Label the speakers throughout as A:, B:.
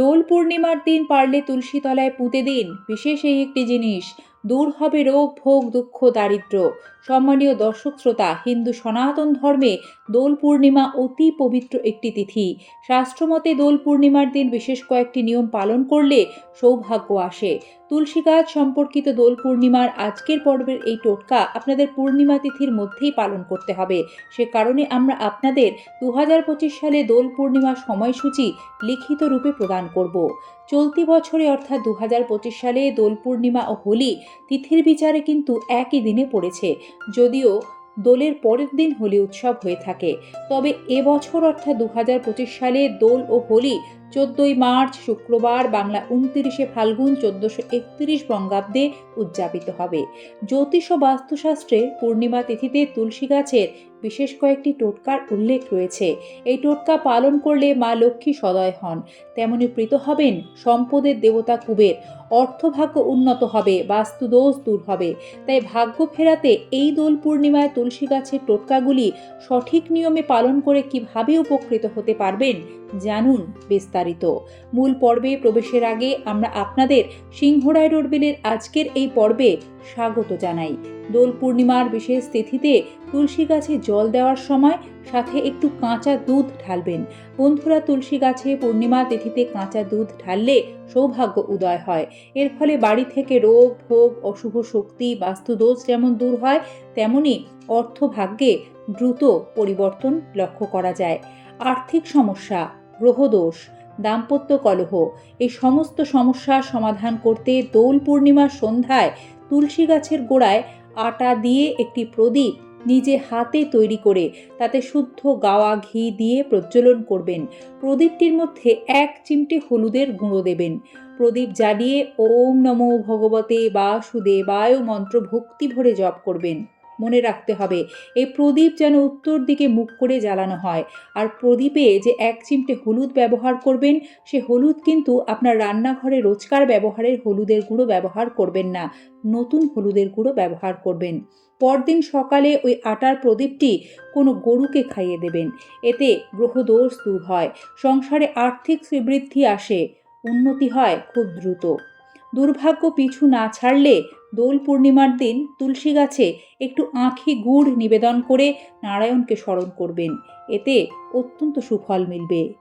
A: দোল পূর্ণিমার দিন পারলে তুলসী তলায় পুঁতে দিন। বিশেষ এই একটি জিনিস। দূর হবে রোগ, ভোগ, দুঃখ, দারিদ্র। সম্মানীয় দর্শক শ্রোতা, হিন্দু সনাতন ধর্মে দোল পূর্ণিমা অতি পবিত্র একটি তিথি। শাস্ত্রমতে দোল পূর্ণিমার দিন বিশেষ কয়েকটি নিয়ম পালন করলে সৌভাগ্য আসে। তুলসী গাছ সম্পর্কিত দোল পূর্ণিমার আজকের পর্বের এই টোটকা আপনাদের পূর্ণিমা তিথির মধ্যেই পালন করতে হবে। সে কারণে আমরা আপনাদের দু হাজার পঁচিশ সালে দোল পূর্ণিমার সময়সূচি লিখিত রূপে প্রদান করব। চলতি বছরে অর্থাৎ দু হাজার পঁচিশ সালে দোল পূর্ণিমা ও হোলি তিথির বিচারে কিন্তু একই দিনে পড়েছে, যদিও দোলের পরের দিন হোলি উৎসব হয়ে থাকে। তবে এবছর অর্থাৎ দুহাজার পঁচিশ সালে দোল ও হোলি চোদ্দই মার্চ, শুক্রবার বাংলা উনতিরিশে ফাল্গুন চোদ্দশো একত্রিশ বঙ্গাব্দে উদযাপিত হবে। জ্যোতিষ ও বাস্তুশাস্ত্রে পূর্ণিমা তিথিতে তুলসী গাছের বিশেষ কয়েকটি টোটকার উল্লেখ রয়েছে। এই টোটকা পালন করলে মা লক্ষ্মী সদয় হন। তেমনি প্রীত হবেন সম্পদের দেবতা কুবের। অর্থভাগ্য উন্নত হবে, বাস্তুদোষ দূর হবে। তাই ভাগ্য ফেরাতে এই দোল পূর্ণিমায় তুলসী গাছের টোটকাগুলি সঠিক নিয়মে পালন করে কীভাবে উপকৃত হতে পারবেন, জানুন বিস্তারিত মূল পর্বে প্রবেশের আগে আমরা আপনাদের সিংহরায় রোডবেলের আজকের এই পর্বে স্বাগত জানাই। দোল পূর্ণিমার বিশেষ তিথিতে তুলসী গাছে জল দেওয়ার সময় সাথে একটু কাঁচা দুধ ঢালবেন। বন্ধুরা, তুলসী গাছে পূর্ণিমা তিথিতে কাঁচা দুধ ঢাললে সৌভাগ্য উদয় হয়। এর ফলে বাড়ি থেকে রোগ, ভোগ, অশুভ শক্তি, বাস্তুদোষ যেমন দূর হয়, তেমনি অর্থভাগ্যে দ্রুত পরিবর্তন লক্ষ্য করা যায়। আর্থিক সমস্যা, গ্রহদোষ দাম্পত্য কলহ। এই সমস্ত সমস্যার সমাধান করতে দোল পূর্ণিমার সন্ধ্যায় তুলসী গাছের গোড়ায় আটা দিয়ে একটি প্রদীপ নিজে হাতে তৈরি করে তাতে শুদ্ধ গাওয়া ঘি দিয়ে প্রজ্বলন করবেন। প্রদীপটির মধ্যে এক চিমটে হলুদের গুঁড়ো দেবেন। প্রদীপ জ্বালিয়ে ওম নমো ভগবতে বাসুদেবায় মন্ত্র ভক্তি ভরে জপ করবেন। মনে রাখতে হবে। এই প্রদীপ যেন উত্তর দিকে মুখ করে জ্বালানো হয়। আর প্রদীপে যে এক চিমটে হলুদ ব্যবহার করবেন, সে হলুদ কিন্তু আপনার রান্নাঘরে রোজকার ব্যবহারের হলুদের গুঁড়ো ব্যবহার করবেন না। নতুন হলুদের গুঁড়ো ব্যবহার করবেন। পরদিন সকালে ওই আটার প্রদীপটি কোনো গরুকে খাইয়ে দেবেন। এতে গ্রহদোষ দূর হয়। সংসারে আর্থিক শ্রীবৃদ্ধি আসে। উন্নতি হয় খুব দ্রুত। দুর্ভাগ্য পিছু না ছাড়লে দোল পূর্ণিমার দিন তুলসী গাছে একটু আঁখি গুড় নিবেদন করে নারায়ণকে স্মরণ করবেন। এতে অত্যন্ত সুফল মিলবে।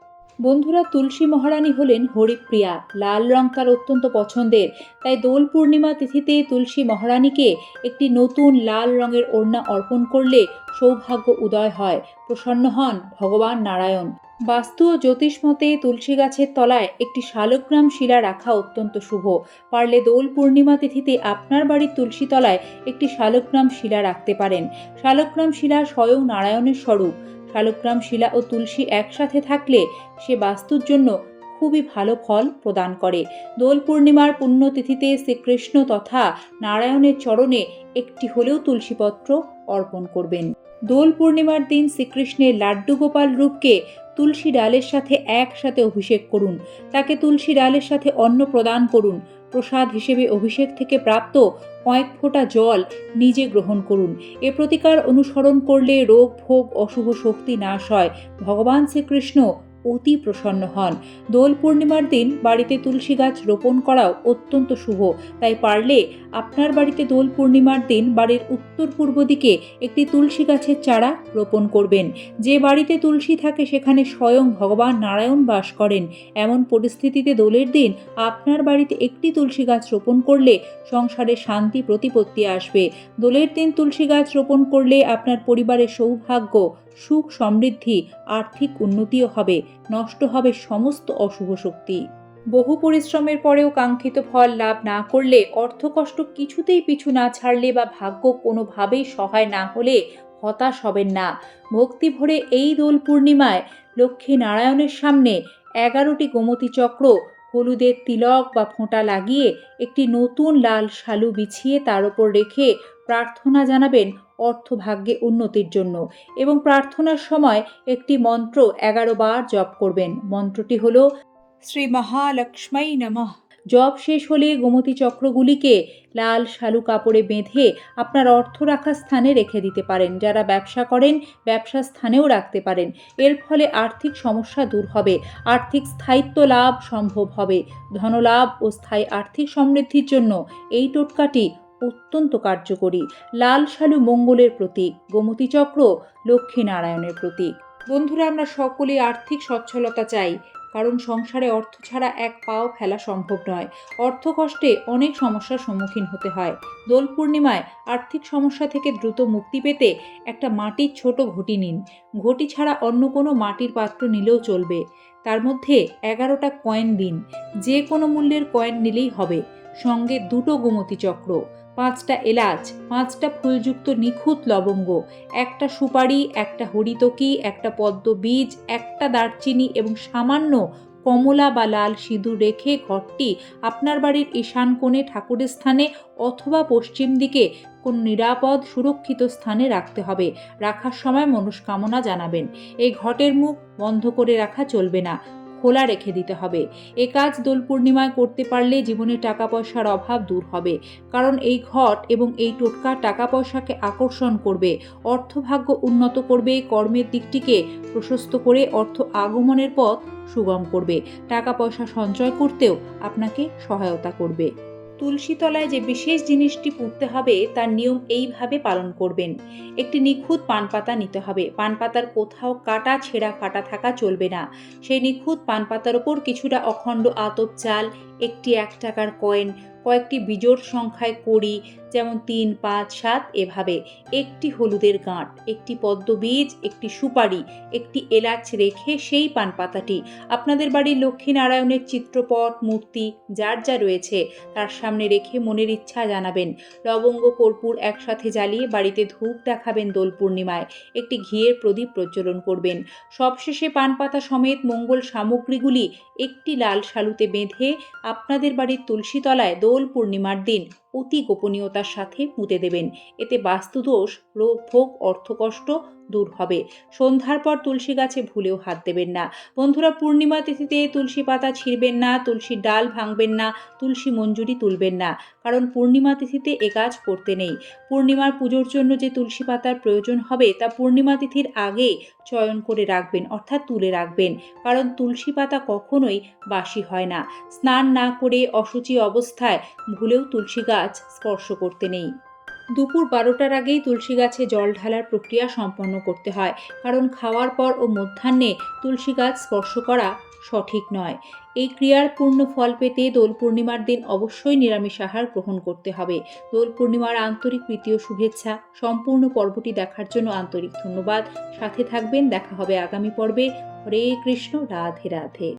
A: বন্ধুরা, তুলসী মহারানী হলেন হরিপ্রিয়া। লাল রং তার অত্যন্ত পছন্দের। তাই দোল পূর্ণিমা তিথিতে তুলসী মহারানীকে একটি নতুন লাল রঙের ওড়না অর্পণ করলে সৌভাগ্য উদয় হয়। প্রসন্ন হন ভগবান নারায়ণ। বাস্তু ও জ্যোতিষ মতে তুলসী গাছের তলায় একটি শালগ্রাম শিলা রাখা অত্যন্ত শুভ। পারলে দোল পূর্ণিমা তিথিতে আপনার বাড়ির তুলসী তলায় একটি শালগ্রাম শিলা রাখতে পারেন। শালগ্রাম শিলা স্বয়ং নারায়ণের স্বরূপ। শালগ্রাম শিলা ও তুলসী একসাথে থাকলে সে বাস্তুর জন্য খুবই ভালো ফল প্রদান করে। দোল পূর্ণিমার পুণ্যতিথিতে শ্রীকৃষ্ণ তথা নারায়ণের চরণে একটি হলেও তুলসীপত্র অর্পণ করবেন। দোল পূর্ণিমার দিন শ্রীকৃষ্ণের লাড্ডু গোপাল রূপকে তুলসী ডালের সাথে একসাথে অভিষেক করুন। তাকে তুলসী ডালের সাথে অন্ন প্রদান করুন। প্রসাদ হিসেবে অভিষেক থেকে প্রাপ্ত কয়েক ফোঁটা জল নিজে গ্রহণ করুন। এ প্রতিকার অনুসরণ করলে রোগ, ভোগ, অশুভ শক্তি নাশ হয়। ভগবান শ্রীকৃষ্ণ অতি প্রসন্ন হন। দোল পূর্ণিমার দিন বাড়িতে তুলসী গাছ রোপণ করাও অত্যন্ত শুভ। তাই পারলে আপনার বাড়িতে দোল পূর্ণিমার দিন বাড়ির উত্তর পূর্ব দিকে একটি তুলসী গাছের চারা রোপণ করবেন। যে বাড়িতে তুলসী থাকে সেখানে স্বয়ং ভগবান নারায়ণ বাস করেন। এমন পরিস্থিতিতে দোলের দিন আপনার বাড়িতে একটি তুলসী গাছ রোপণ করলে সংসারে শান্তি, প্রতিপত্তি আসবে। দোলের দিন তুলসী গাছ রোপণ করলে আপনার পরিবারের সৌভাগ্য সুখ সমৃদ্ধি, আর্থিক উন্নতিও হবে, নষ্ট হবে সমস্ত অশুভ শক্তি। বহু পরিশ্রমের পরেও কাঙ্ক্ষিত ফল লাভ না করলে অর্থকষ্ট কিছুতেই পিছু না ছাড়লে বা ভাগ্য কোনোভাবেই সহায় না হলে হতাশ হবেন না। ভক্তি ভরে এই দোল পূর্ণিমায় লক্ষ্মী নারায়ণের সামনে এগারোটি গোমতী চক্র, হলুদের তিলক বা ফোঁটা লাগিয়ে একটি নতুন লাল শালু বিছিয়ে তার ওপর রেখে প্রার্থনা জানাবেন অর্থভাগ্যে উন্নতির জন্য এবং প্রার্থনার সময় একটি মন্ত্র এগারো বার জপ করবেন। মন্ত্রটি হল শ্রী মহালক্ষ্মী নমঃ। জব শেষ হলে গোমতী চক্রগুলিকে লাল শালু কাপড়ে বেঁধে আপনার অর্থ রাখার স্থানে রেখে দিতে পারেন। যারা ব্যবসা করেন ব্যবসা স্থানেও রাখতে পারেন। এর ফলে আর্থিক সমস্যা দূর হবে আর্থিক স্থায়িত্ব লাভ সম্ভব হবে। ধনলাভ ও স্থায়ী আর্থিক সমৃদ্ধির জন্য এই টোটকাটি অত্যন্ত কার্যকরী। লাল শালু মঙ্গলের প্রতীক, গোমতী চক্র লক্ষ্মীনারায়ণের প্রতীক। বন্ধুরা, আমরা সকলে আর্থিক সচ্ছলতা চাই, কারণ সংসারে অর্থ ছাড়া এক পাও ফেলা সম্ভব নয়। অর্থ কষ্টে অনেক সমস্যার সম্মুখীন হতে হয়। দোল পূর্ণিমায় আর্থিক সমস্যা থেকে দ্রুত মুক্তি পেতে একটা মাটির ছোট ঘটি নিন। ঘটি ছাড়া অন্য কোনো মাটির পাত্র নিলেও চলবে। তার মধ্যে এগারোটা কয়েন দিন। যে কোনো মূল্যের কয়েন নিলেই হবে। সঙ্গে দুটো গোমতী চক্র। পাঁচটা এলাচ, পাঁচটা ফুলযুক্ত নিখুঁত লবঙ্গ, একটা সুপারি, একটা হরিতকি, একটা পদ্ম বীজ, একটা দারচিনি এবং সামান্য কমলা বা লাল সিঁদুর রেখে ঘরটি আপনার বাড়ির ঈশান কোণে ঠাকুরের স্থানে অথবা পশ্চিম দিকে কোন নিরাপদ সুরক্ষিত স্থানে রাখতে হবে। রাখার সময় মনস্কামনা জানাবেন। এই ঘটের মুখ বন্ধ করে রাখা চলবে না। খোলা রেখে দিতে হবে। এ কাজ দোল পূর্ণিমায় করতে পারলে জীবনে টাকা পয়সার অভাব দূর হবে। কারণ এই ঘট এবং এই টোটকা টাকা পয়সাকে আকর্ষণ করবে, অর্থভাগ্য উন্নত করবে, কর্মের দিকটিকে প্রশস্ত করে অর্থ আগমনের পথ সুগম করবে। টাকা পয়সা সঞ্চয় করতেও আপনাকে সহায়তা করবে। তুলসী তলায় যে বিশেষ জিনিসটি পুঁততে হবে, তার নিয়ম এইভাবে পালন করবেন। একটি নিখুঁত পান পাতা নিতে হবে। পান পাতার কোথাও কাটা, ছেঁড়া, ফাটা থাকা চলবে না। সেই নিখুঁত পান পাতার ওপর কিছুটা অখণ্ড আতপ চাল, একটি এক টাকার কয়েন কয়েকটি বিজোড় সংখ্যায় কড়ি, যেমন তিন, পাঁচ, সাত, এভাবে। একটি হলুদের গাঁট, একটি পদ্ম বীজ, একটি সুপারি, একটি এলাচ রেখে সেই পান পাতাটি আপনাদের বাড়ির লক্ষ্মীনারায়ণের চিত্রপট, মূর্তি, যার যা রয়েছে, তার সামনে রেখে মনের ইচ্ছা জানাবেন। লবঙ্গ কর্পূর একসাথে জ্বালিয়ে বাড়িতে ধূপ দেখাবেন দোল পূর্ণিমায়। একটি ঘিয়ের প্রদীপ প্রজ্বলন করবেন। সবশেষে পান পাতা সমেত মঙ্গল সামগ্রীগুলি একটি লাল শালুতে বেঁধে আপনাদের বাড়ির তুলসী তলায় দোল পূর্ণিমার দিন অতি গোপনীয়তার সাথে পুঁতে দেবেন। এতে বাস্তুদোষ রোগ ভোগ অর্থকষ্ট দূর হবে। সন্ধ্যার পর তুলসী গাছে ভুলেও হাত দেবেন না। বন্ধুরা, পূর্ণিমা তিথিতে তুলসী পাতা ছিঁড়বেন না তুলসীর ডাল ভাঙবেন না, তুলসী মঞ্জুরি তুলবেন না। কারণ পূর্ণিমা তিথিতে এ কাজ করতে নেই। পূর্ণিমার পুজোর জন্য যে তুলসী পাতার প্রয়োজন হবে, তা পূর্ণিমা তিথির আগে চয়ন করে রাখবেন, অর্থাৎ তুলে রাখবেন। কারণ তুলসী পাতা কখনোই বাসি হয় না। স্নান না করে অসুচি অবস্থায় ভুলেও তুলসী গাছ স্পর্শ করতে নেই। দুপুর বারোটার আগেই তুলসী গাছে জল ঢালার প্রক্রিয়া সম্পন্ন করতে হয়, কারণ খাওয়ার পর ও মধ্যাহ্নে তুলসী গাছ স্পর্শ করা সঠিক নয়। এই ক্রিয়ার পূর্ণ ফল পেতে দোল পূর্ণিমার দিন অবশ্যই নিরামিষ আহার গ্রহণ করতে হবে। দোল পূর্ণিমার আন্তরিক প্রীতি ও শুভেচ্ছা, সম্পূর্ণ পর্বটি দেখার জন্য আন্তরিক ধন্যবাদ। সাথে থাকবেন, দেখা হবে আগামী পর্বে। হরে কৃষ্ণ, রাধে রাধে।